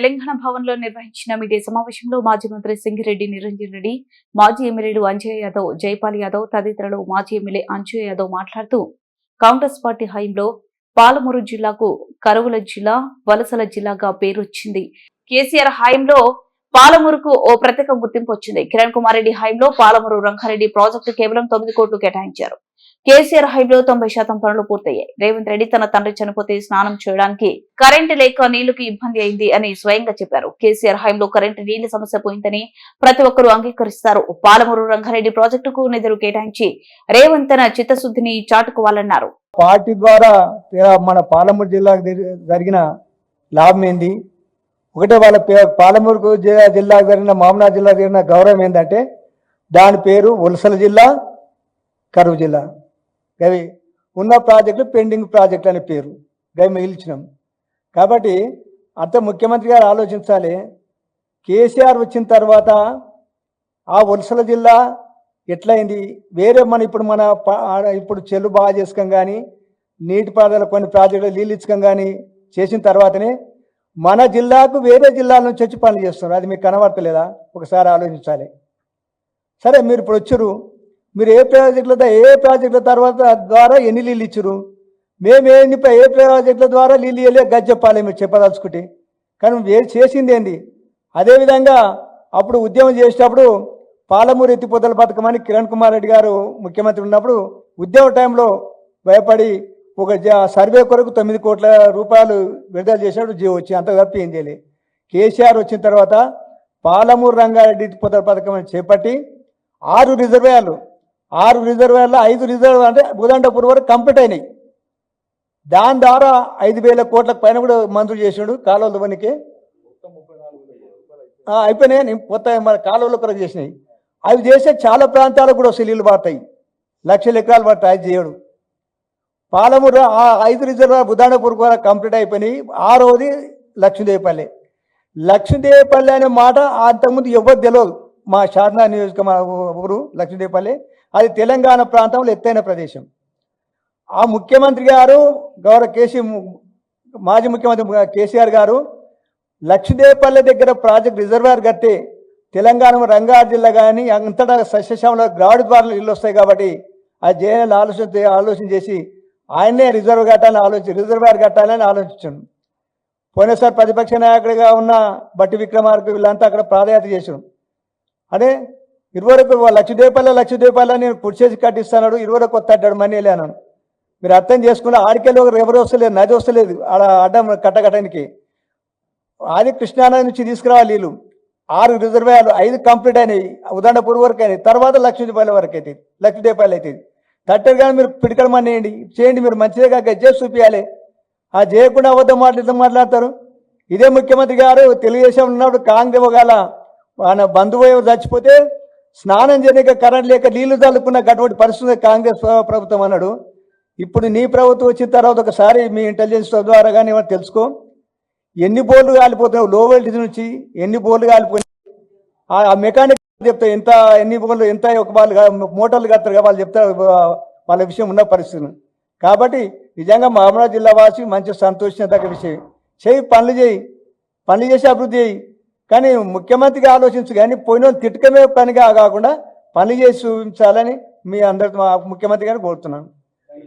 తెలంగాణ భవన్లో నిర్వహించిన మీడియా సమావేశంలో మాజీ మంత్రి సింగిరెడ్డి నిరంజన్ రెడ్డి మాజీ ఎమ్మెల్యేలు అంజయ్ యాదవ్ జైపాల్ యాదవ్ తదితరులు మాజీ ఎమ్మెల్యే అంజయ్ యాదవ్ మాట్లాడుతూ కాంగ్రెస్ పార్టీ హయాంలో పాలమూరు జిల్లాకు కరువుల జిల్లా వలసల జిల్లాగా పేరొచ్చింది. కేసీఆర్ హయాంలో పాలమూరుకు ఓ ప్రత్యేక గుర్తింపు వచ్చింది. కిరణ్ కుమార్ రెడ్డి హయాంలో పాలమూరు రంగారెడ్డి ప్రాజెక్టు కేవలం తొమ్మిది కోట్లు కేటాయించారు. కేసీఆర్ హైలో తొంభై శాతం పనులు పూర్తయ్యాయి. రేవంత్ రెడ్డి తన తండ్రి చనిపోతే స్నానం చేయడానికి కరెంటు లేక నీళ్ళకు ఇబ్బంది అయింది అని స్వయంగా చెప్పారు. కేసీఆర్ హైలో కరెంటు నీళ్ళ సమస్య పోయిందని ప్రతి ఒక్కరూ అంగీకరిస్తారు. పాలమూరు రంగారెడ్డి ప్రాజెక్టుకు నిధులు కేటాయించి రేవంత్ తన చిత్తశుద్ధిని చాటుకోవాలన్నారు. పార్టీ ద్వారా మన పాలమూరు జిల్లాకు జరిగిన లాభం ఏంది? ఒకటే వాళ్ళ పాలమూరు జిల్లాకు జరిగిన మామనాథ్ జిల్లా జరిగిన గౌరవం ఏంటంటే దాని పేరు ఉలసల జిల్లా కరువు జిల్లా. గవి ఉన్న ప్రాజెక్టులు పెండింగ్ ప్రాజెక్టులు అనే పేరు. గవి మిగిల్చినాం కాబట్టి అంత ముఖ్యమంత్రి గారు ఆలోచించాలి. కేసీఆర్ వచ్చిన తర్వాత ఆ వలసల జిల్లా ఎట్లయింది? వేరే మన ఇప్పుడు మన ఇప్పుడు చెల్లు బాగా చేసుకోం కానీ నీటిపారుదల కొన్ని ప్రాజెక్టులు నీళ్ళు ఇచ్చకం కానీ చేసిన తర్వాతనే మన జిల్లాకు వేరే జిల్లాల నుంచి వచ్చి పనులు చేస్తున్నారు. అది మీకు కనబడతలేదా? ఒకసారి ఆలోచించాలి. సరే మీరు ఇప్పుడు వచ్చారు. మీరు ఏ ప్రాజెక్టుల ఏ ప్రాజెక్టుల తర్వాత ద్వారా ఎన్ని నీళ్ళు ఇచ్చారు? మేము ఏ ప్రాజెక్టుల ద్వారా నీళ్ళు ఇవ్వలే గది చెప్పాలి మీరు చెప్పదలుచుకుంటే. కానీ వేరు చేసింది ఏంది? అదేవిధంగా అప్పుడు ఉద్యమం చేసేటప్పుడు పాలమూరు ఎత్తిపోతల పథకం అని కిరణ్ కుమార్ రెడ్డి గారు ముఖ్యమంత్రి ఉన్నప్పుడు ఉద్యమ టైంలో భయపడి ఒక జ- సర్వే కొరకు తొమ్మిది కోట్ల రూపాయలు విడుదల చేసినప్పుడు జీవో వచ్చి. అంత తప్పి ఏం చేయలేదు కేసీఆర్ వచ్చిన తర్వాత పాలమూరు రంగారెడ్డి ఎత్తిపోతల పథకం అని చేపట్టి ఆరు రిజర్వేయర్లు ఆరు రిజర్వేయర్లు ఐదు రిజర్వ్ అంటే బుదండపూర్ వరకు కంప్లీట్ అయినాయి. దాని ద్వారా ఐదు వేల కోట్ల పైన కూడా మంజూరు చేసినాడు కాలువల పనికి. అయిపోయినాయి. నేను కొత్త మన కాలువల కొరకు చేసినాయి. అవి చేస్తే చాలా ప్రాంతాలకు కూడా వస్తాయి నీళ్ళు పడతాయి. లక్షల ఎకరాలు పడతాయి. అది చేయడు. పాలమూరు ఆ ఐదు రిజర్వ్ బుధానపూర్ కూడా కంప్లీట్ అయిపోయినాయి. ఆరోది లక్ష్మీదేవిపల్లి లక్ష్మీదేవిపల్లి అనే మాట అంతకుముందు ఎవరు తెలియదు మా శారదా నియోజక మా ఊరు లక్ష్మీదేవిపల్లి అది తెలంగాణ ప్రాంతంలో ఎత్తైన ప్రదేశం. ఆ ముఖ్యమంత్రి గారు గౌరవ కేసీ మాజీ ముఖ్యమంత్రి కేసీఆర్ గారు లక్ష్మీదేవిపల్లి దగ్గర ప్రాజెక్ట్ రిజర్వాయర్ కట్టి తెలంగాణ రంగారెడ్డి జిల్లా కానీ అంతటా సస్యశ్యామల గ్రావిడ్ ద్వారా ఇల్లు వస్తాయి కాబట్టి అది చేయాలని ఆలోచన ఆలోచన చేసి ఆయనే రిజర్వ్ కట్టాలని ఆలోచించి రిజర్వాయర్ కట్టాలని ఆలోచించాను పోయినసారి ప్రతిపక్ష నాయకుడిగా ఉన్న బట్టి విక్రమార్కు వీళ్ళంతా అక్కడ ప్రాధాన్యత చేశారు అదే ఇరువరకు లక్షదేపాల లక్షదేపాల నేను కుర్చేసి కట్టిస్తాడు ఇరువరకు కొత్త మనీ లేనాను మీరు అర్థం చేసుకుంటే ఆడికెళ్ళి ఒక ఎవరు వస్తలేదు నది వస్తలేదు ఆడ అడ్డం కట్టగటానికి ఆది కృష్ణానది నుంచి తీసుకురావాలి నీళ్ళు ఆరు రిజర్వాయర్లు ఐదు కంప్లీట్ అయినాయి ఉదండపూర్ వరకు అయినాయి. తర్వాత లక్ష లక్షదేపాల వరకు అవుతుంది లక్షదేపాయలు అవుతుంది తట్టరు కానీ మీరు పిడికడమని చేయండి చేయండి మీరు మంచిదిగా గజ్జే చూపించాలి ఆ చేయకుండా అబద్ధం మాట్లాడుతూ మాట్లాడతారు. ఇదే ముఖ్యమంత్రి గారు తెలుగుదేశం ఉన్నప్పుడు కాంగ్రెస్ ఒకవేళ ఆయన బంధువు ఎవరు చచ్చిపోతే స్నానం చేయలేక కరెంట్ లేక నీళ్ళు చల్లుకున్న అటువంటి పరిస్థితి కాంగ్రెస్ ప్రభుత్వం అన్నాడు. ఇప్పుడు నీ ప్రభుత్వం వచ్చిన తర్వాత ఒకసారి మీ ఇంటెలిజెన్స్ ద్వారా కానీ ఏమైనా తెలుసుకో? ఎన్ని బోర్లు కాలిపోతున్నావు లో వోల్టేజ్ నుంచి ఎన్ని బోర్లు కాలిపోయినాయి? ఆ- మెకానిక్ చెప్తా ఎంత ఎన్ని బోర్లు ఎంత ఒక వాళ్ళు మోటార్లు కడతారు వాళ్ళు చెప్తారు వాళ్ళ విషయం ఉన్న పరిస్థితులు కాబట్టి నిజంగా మహబూబాబాద్ జిల్లా వాసి మంచి సంతోషించదగ్గ విషయం. చేయి పనులు చేయి. పనులు చేసి అభివృద్ధి చేయి. కానీ ముఖ్యమంత్రిగా ఆలోచించు కానీ పోయిన తిట్టకమే పనిగా కాకుండా పని చేసి చూపించాలని మీ అందరితో మా ముఖ్యమంత్రి గారిని కోరుతున్నాను.